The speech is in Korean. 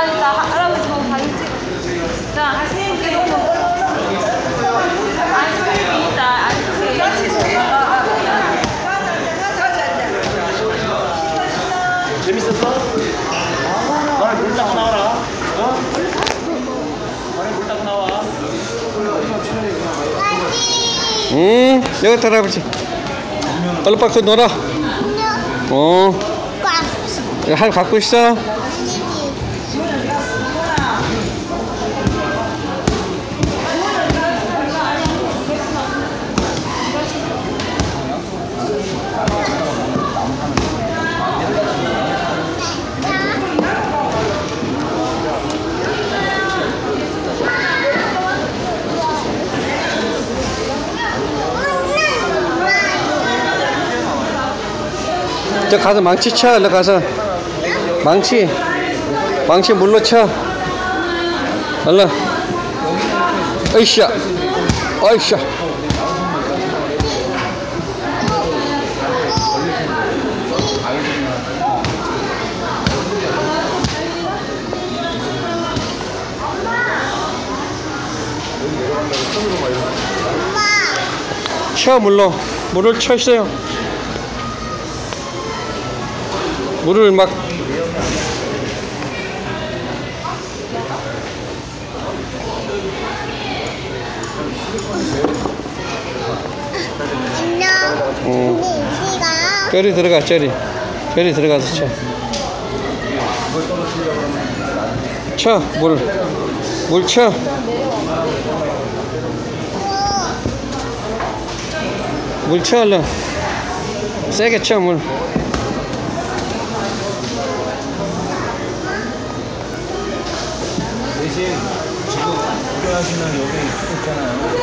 감사합니다. 할아버지 너무 반지. 자, 하시는 게 너무. 아이스크림 있다. 아이스크림. 재밌었어? 나랑 놀다 하나 라 응, 여기 할아버지. 얼른 밖에 놀아. 어. 할 갖고 있어. 저 가서 망치 쳐, 얼른 가서. 망치. 망치 물로 쳐. 얼른. 으쌰. 어이쌰. 쳐, 물로. 물을 쳐있어요. 물을 막 안녕. 어. 뼈리 들어가 뼈리 뼈리 들어가서 쳐. 쳐, 물. 물 쳐. 물 쳐, 얼른. 세게 쳐, 물. 지금 운전하시는 여기 있잖아요.